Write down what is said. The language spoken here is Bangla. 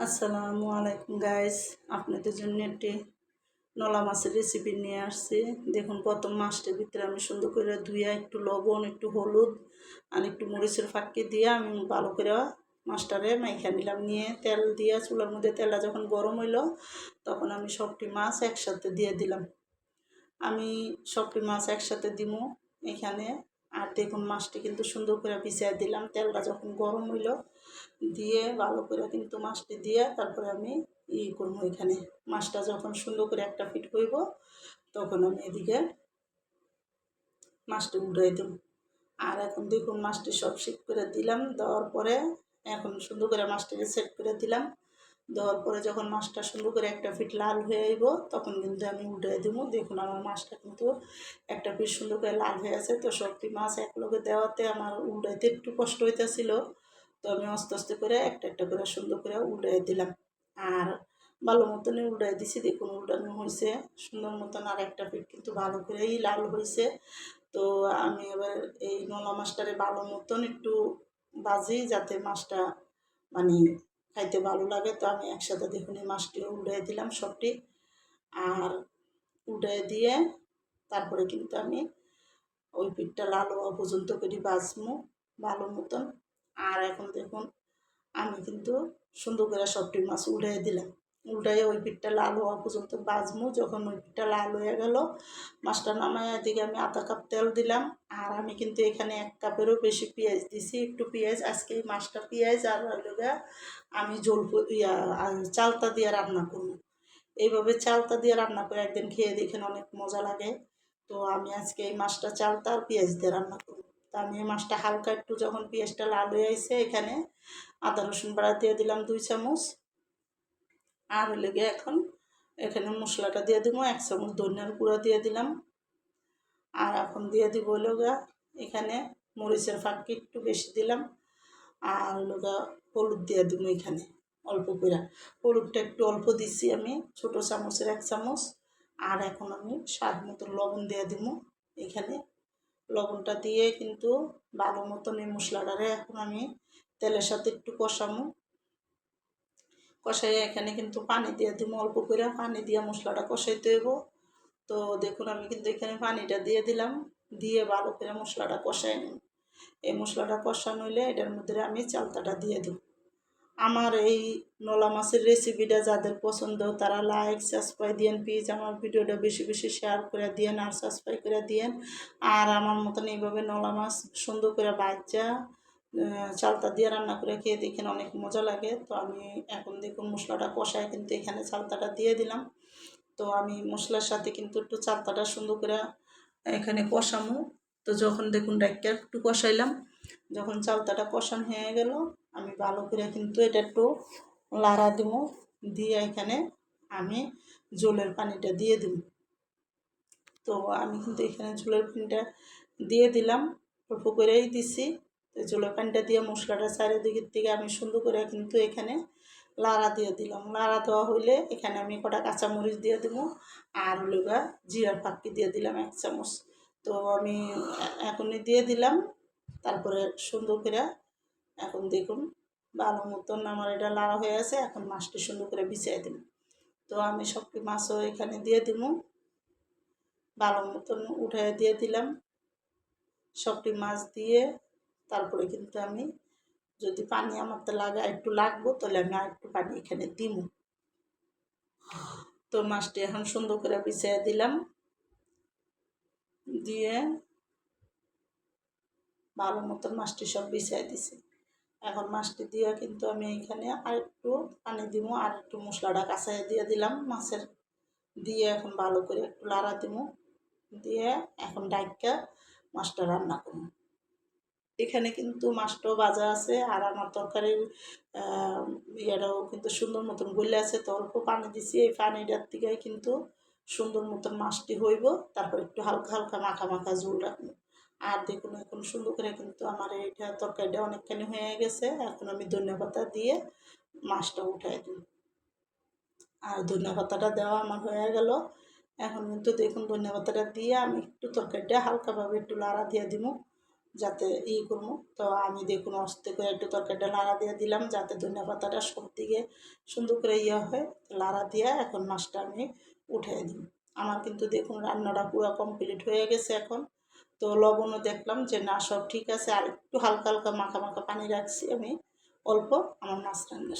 আসসালামু আলাইকুম গাইস আপনাদের জন্য একটি নলা মাছের রেসিপি নিয়ে আসছি। দেখুন, প্রথম মাছটার ভিতরে আমি সুন্দর করে ধুইয়া একটু লবণ, একটু হলুদ আর একটু মরিচের ফাঁকি দিয়ে আমি ভালো করে মাছটারে মাইখা নিলাম। নিয়ে তেল দিয়ে চুলার মধ্যে তেলটা যখন গরম হইল, তখন আমি সবটি মাছ একসাথে দিয়ে দিলাম। আমি সবটি মাছ একসাথে দিমু। এখানে আর দেখুন মাছটি কিন্তু সুন্দর করে পিছিয়ে দিলাম। তেলটা যখন গরম হইল, দিয়ে ভালো করে কিন্তু মাছটি দিয়ে তারপরে আমি ই করব এখানে। মাছটা যখন সুন্দর করে একটা ফিট করব তখন আমি এদিকে মাছটি উঠাই দেব। আর এখন দেখুন মাছটি সব শিট করে দিলাম। দেওয়ার পরে এখন সুন্দর করে মাছটিকে সেট করে দিলাম। দেওয়ার পরে যখন মাছটা সুন্দর করে একটা ফিট লাল হয়ে আইব, তখন কিন্তু আমি উঠাই দেবো। দেখুন, আমার মাছটা কিন্তু একটা ফিট সুন্দর করে লাল হয়ে আছে। তো সবটি মাছ এক একলগে দেওয়াতে আমার উল্টাইতে একটু কষ্ট হইতেছিল। তো আমি আস্তে আস্তে করে একটা একটা করে সুন্দর করে উল্টাই দিলাম। আর ভালো মতনই উল্টাই দিছি। দেখুন, উল্টানো হয়েছে সুন্দর মতন আর একটা পিঠ কিন্তু ভালো করেই লাল হয়েছে তো আমি এবার এই নলা মাছটারে ভালো মতন একটু বাজি যাতে মাছটা মানে খাইতে ভালো লাগে তো আমি একসাথে দেখুন এই মাছটিও উল্টাই দিলাম সবটি। আর উল্টাই দিয়ে তারপরে কিন্তু আমি ওই পিঠটা লাল হওয়া পর্যন্ত করি বাজমু ভালো মতন। আর এখন দেখুন আমি কিন্তু সুন্দর করে সবটি মাছ উল্টাই দিলাম। উল্টাই ওই পিঠটা লাল হওয়া পর্যন্ত বাজমু। যখন ওই পিঠটা লাল হয়ে গেল, মাছটা নামায় এদিকে আমি আধা কাপ তেল দিলাম। আর আমি কিন্তু এখানে এক কাপেরও বেশি পেঁয়াজ দিছি। একটু পেঁয়াজ, আজকে এই মাছটা পেঁয়াজ আর হইলগা আমি জল ইয়া, চালতা দিয়ে রান্না করব। এইভাবে চালতা দিয়ে রান্না করে একদিন খেয়ে দেখেন অনেক মজা লাগে। তো আমি আজকে এই মাছটা চালতা আর পেঁয়াজ দিয়ে রান্না করব। তা আমি এই মাছটা হালকা একটু যখন পেঁয়াজটা লাল হয়ে আইসে এখানে আদা রসুন বাড়া দিয়ে দিলাম দুই চামচ। আর লেগে এখন এখানে মশলাটা দিয়ে দিব, এক চামচ ধনিয়ার গুঁড়া দিয়ে দিলাম। আর এখন দিয়ে দিব লগা এখানে মরিচের ফাঁকি একটু বেশি দিলাম। আর লগা হলুদ দিয়ে দিব এখানে অল্প করে হলুদটা একটু অল্প দিচ্ছি আমি, ছোট চামচের এক চামচ। আর এখন আমি স্বাদ মতো লবণ দিয়ে দিব এখানে। লবণটা দিয়ে কিন্তু ভালো মতন এই মশলাটারে এখন আমি তেলের সাথে একটু কষামো কষাই এখানে কিন্তু পানি দিয়ে দিব, অল্প করে পানি দিয়ে মশলাটা কষাইতে হইব। তো দেখুন, আমি কিন্তু এখানে পানিটা দিয়ে দিলাম, দিয়ে ভালো করে মশলাটা কষাই নিই এই মশলাটা কষানো হইলে এটার মধ্যে আমি চালতাটা দিয়ে দিই আমার এই নলা মাছের রেসিপিটা যাদের পছন্দ, তারা লাইক সাবস্ক্রাইব দিয়েন প্লিজ আমার ভিডিওটা বেশি বেশি শেয়ার করে দিয়েন আর সাবস্ক্রাইব করে দিয়েন। আর আমার মতন এইভাবে নলা মাছ সুন্দর করে বাচ্চা চালতা দিয়ে রান্না করে খেয়ে দেখেন অনেক মজা লাগে। তো আমি এখন দেখুন মশলাটা কষায় কিন্তু এখানে চালতাটা দিয়ে দিলাম। তো আমি মশলার সাথে কিন্তু একটু চালতাটা সুন্দর করে এখানে কষামো। তো যখন দেখুন ডাক্তার একটু কষাইলাম, যখন চালতাটা কষান হয়ে গেল, আমি ভালো করে কিন্তু এটা একটু লাড়া দিব, দিয়ে এখানে আমি জলের পানিটা দিয়ে দিব। তো আমি কিন্তু এখানে ঝোলের পানিটা দিয়ে দিলাম, অল্প করেই দিছি। জলের পানিটা দিয়ে মশলাটা চারিদিকের থেকে আমি সুন্দর করে কিন্তু এখানে লাড়া দিয়ে দিলাম। লাড়া দেওয়া হইলে এখানে আমি কটা কাঁচামরিচ দিয়ে দেবো আর হলুগা জিরার ফাঁকি দিয়ে দিলাম এক চামচ। তো আমি এখনই দিয়ে দিলাম, তারপরে সুন্দর করে এখন দেখুন ভালো মতন আমার এটা লাড়া হয়ে আছে এখন মাছটি সুন্দর করে বিছিয়ে দিন তো আমি সবটি মাছও এখানে দিয়ে দিব ভালো মতন উঠে দিয়ে দিলাম। সবটি মাছ দিয়ে তারপরে কিন্তু আমি যদি পানি আমার তো লাগে একটু লাগবো, তাহলে আমি আর একটু পানি এখানে দিব তো মাছটি এখন সুন্দর করে বিছিয়ে দিলাম। দিয়ে ভালো মতন মাছটি সব বিছিয়ে দিছি। এখন মাছটি দিয়ে কিন্তু আমি এখানে আর একটু পানি দিব আর একটু মশলাটা কাঁচাই দিয়ে দিলাম মাছের। দিয়ে এখন ভালো করে একটু লাড়া দিব দিয়ে এখন ডাইকা মাছটা রান্না করব। এখানে কিন্তু মাছটাও বাজা আছে আর আমার তরকারির ইয়েটাও কিন্তু সুন্দর মতন গলে আছে। তো অল্প পানি দিছি, এই পানিটার থেকে কিন্তু সুন্দর মতন মাছটি হইব। তারপর একটু হালকা হালকা মাখা মাখা ঝোল রাখব। আর দেখুন, এখন সুন্দর করে কিন্তু আমার এইটা তরকারিটা অনেকখানি হয়ে গেছে। এখন আমি ধনিয়া পাতা দিয়ে মাছটা উঠাই দিই আর ধনিয়া পাতাটা দেওয়া আমার হয়ে গেল। এখন কিন্তু দেখুন, ধনিয়া পাতাটা দিয়ে আমি একটু তরকারিটা হালকাভাবে একটু লাড়া দিয়ে দিব। যাতে ই করব তো আমি দেখুন অস্তে করে একটু তরকারিটা লাড়া দিয়ে দিলাম, যাতে ধনিয়া পাতাটা সব দিকে সুন্দর করে ইয়ে হয়। লাড়া দিয়ে এখন মাছটা আমি উঠিয়ে দিই। আমার কিন্তু দেখুন, রান্নাটা পুরো কমপ্লিট হয়ে গেছে এখন। তো লবণও দেখলাম যে না, সব ঠিক আছে। আর একটু হালকা হালকা মাখা মাখা পানি রাখছি আমি অল্প। আমার মাছ রান্না